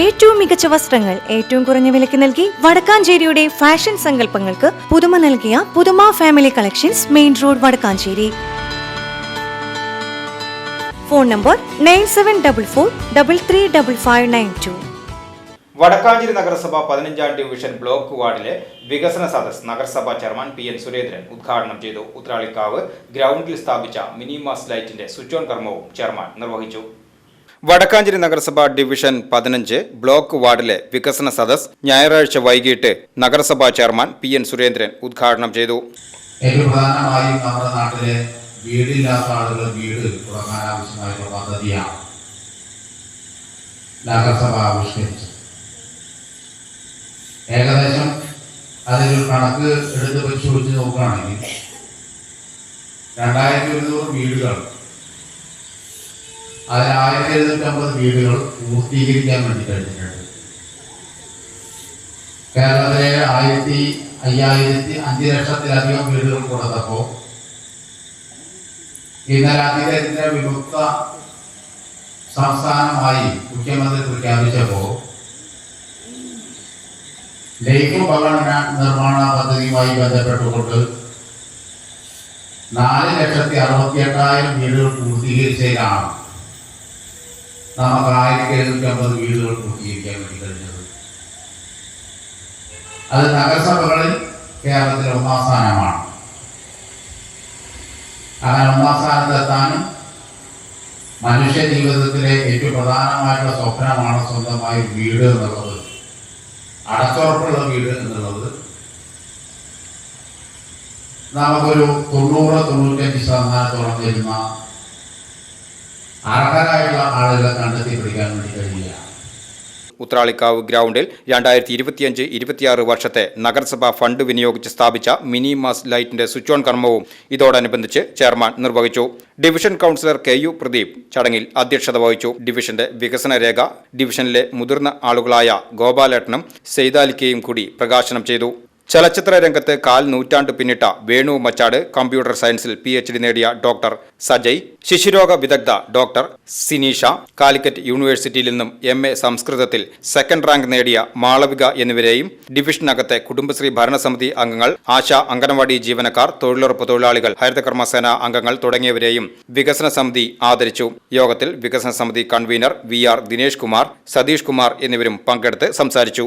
ഏറ്റവും മികച്ച വസ്ത്രങ്ങൾ ഏറ്റവും കുറഞ്ഞ വിലയ്ക്ക് നൽകി വടക്കാഞ്ചേരിയുടെ ഫാഷൻ സങ്കല്പങ്ങൾക്ക് പുതുമ നൽകിയ Puthuma family collections main road Vadakkanchery. Phone number nine seven double four double three double five nine two Vadakkanchery നഗരസഭ പതിനഞ്ചാം ഡിവിഷൻ ബ്ലോക്ക് വാർഡിലെ വികസന സദസ് നഗരസഭാ ചെയർമാൻ പി എൻ സുരേന്ദ്രൻ ഉദ്ഘാടനം ചെയ്തു. ഉത്രാളിക്കാവ് ഗ്രൗണ്ടിൽ സ്ഥാപിച്ച മിനിമാസ് ലൈറ്റിന്റെ സ്വിച്ച് ഓൺ കർമ്മവും ചെയർമാൻ നിർവഹിച്ചു. വടക്കാഞ്ചേരി നഗരസഭ ഡിവിഷൻ പതിനഞ്ച് ബ്ലോക്ക് വാർഡിലെ വികസന സദസ് ഞായറാഴ്ച വൈകിട്ട് നഗരസഭാ ചെയർമാൻ പി എൻ സുരേന്ദ്രൻ ഉദ്ഘാടനം ചെയ്തു. ഏറ്റവും പ്രധാനമായും നമ്മുടെ നാട്ടിലെ വീടില്ലാത്ത ആളുകൾ വീട് തുടങ്ങാൻ ആവശ്യമായിട്ടുള്ള പദ്ധതിയാണ് നഗരസഭ ആവിഷ്കരിച്ചത്. ഏകദേശം അതിൽ കണക്ക് എടുത്ത് പരിശോധിച്ച് നോക്കുകയാണെങ്കിൽ രണ്ടായിരത്തി ഒരുന്നൂറ് വീടുകൾ അതിൽ ആയിരത്തി എഴുന്നൂറ്റമ്പത് വീടുകൾ പൂർത്തീകരിക്കാൻ വേണ്ടി കഴിഞ്ഞിട്ടുണ്ട്. കേരളത്തിലെ ആയിരത്തി അയ്യായിരത്തി അഞ്ച് ലക്ഷത്തിലധികം വീടുകൾ കൊടുത്തപ്പോൾ ഇന്നലെ അതിദരിദ്ര വിമുക്ത സംസ്ഥാനമായി മുഖ്യമന്ത്രി പ്രഖ്യാപിച്ചപ്പോൾ ലൈഫ് ഭവന നിർമ്മാണ പദ്ധതിയുമായി ബന്ധപ്പെട്ടുകൊണ്ട് നാല് ലക്ഷത്തി അറുപത്തി എട്ടായിരം വീടുകൾ പൂർത്തീകരിച്ചതിലാണ് നമുക്ക് ആയിരത്തി എഴുന്നൂറ്റി അമ്പത് വീടുകൾ പൂർത്തീകരിക്കാൻ വേണ്ടി കഴിഞ്ഞത്. അത് നഗരസഭകളിൽ കേരളത്തിൽ ഒന്നാം സ്ഥാനമാണ്. അങ്ങനെ ഒന്നാം സ്ഥാനത്തെത്താനും മനുഷ്യ ജീവിതത്തിലെ ഏറ്റവും പ്രധാനമായിട്ടുള്ള സ്വപ്നമാണ് സ്വന്തമായി വീട് എന്നുള്ളത്. അടച്ചുറപ്പുള്ള വീട് എന്നുള്ളത്. നമുക്കൊരു തൊണ്ണൂറ് തൊണ്ണൂറ്റഞ്ച് ശതമാനത്തോളം വരുന്ന അർഹരായിട്ടുള്ള ആളുകളെ കണ്ടെത്തി പിടിക്കാൻ വേണ്ടി കഴിയുക ഉത്രാളിക്കാവ് ഗ്രൗണ്ടിൽ രണ്ടായിരത്തി ഇരുപത്തിയഞ്ച് ഇരുപത്തിയാറ് വർഷത്തെ നഗരസഭാ ഫണ്ട് വിനിയോഗിച്ച് സ്ഥാപിച്ച മിനി മാസ് ലൈറ്റിന്റെ സ്വിച്ച് ഓൺ കർമ്മവും ഇതോടനുബന്ധിച്ച് ചെയർമാൻ നിർവഹിച്ചു. Division councillor K U Pradeep ചടങ്ങിൽ അധ്യക്ഷത വഹിച്ചു. ഡിവിഷന്റെ വികസന രേഖ ഡിവിഷനിലെ മുതിർന്ന ആളുകളായ ഗോപാലേട്ടനും സെയ്താലിക്കയും കൂടി പ്രകാശനം ചെയ്തു. ചലച്ചിത്ര രംഗത്ത് കാൽ നൂറ്റാണ്ട് പിന്നിട്ട വേണു മച്ചാട് കമ്പ്യൂട്ടർ സയൻസിൽ പി എച്ച് ഡി നേടിയ ഡോക്ടർ സജയ് ശിശുരോഗ വിദഗ്ധ ഡോക്ടർ സിനീഷ കാലിക്കറ്റ് യൂണിവേഴ്സിറ്റിയിൽ നിന്നും എം എ സംസ്കൃതത്തിൽ സെക്കൻഡ് റാങ്ക് നേടിയ മാളവിക എന്നിവരെയും ഡിവിഷനകത്തെ കുടുംബശ്രീ ഭരണസമിതി അംഗങ്ങൾ ആശ അംഗനവാടി ജീവനക്കാർ തൊഴിലുറപ്പ് തൊഴിലാളികൾ ഹരിതകർമ്മസേന അംഗങ്ങൾ തുടങ്ങിയവരെയും വികസന സമിതി ആദരിച്ചു. യോഗത്തിൽ വികസന സമിതി convenor V R Dinesh Kumar Satheesh Kumar എന്നിവരും പങ്കെടുത്ത് സംസാരിച്ചു.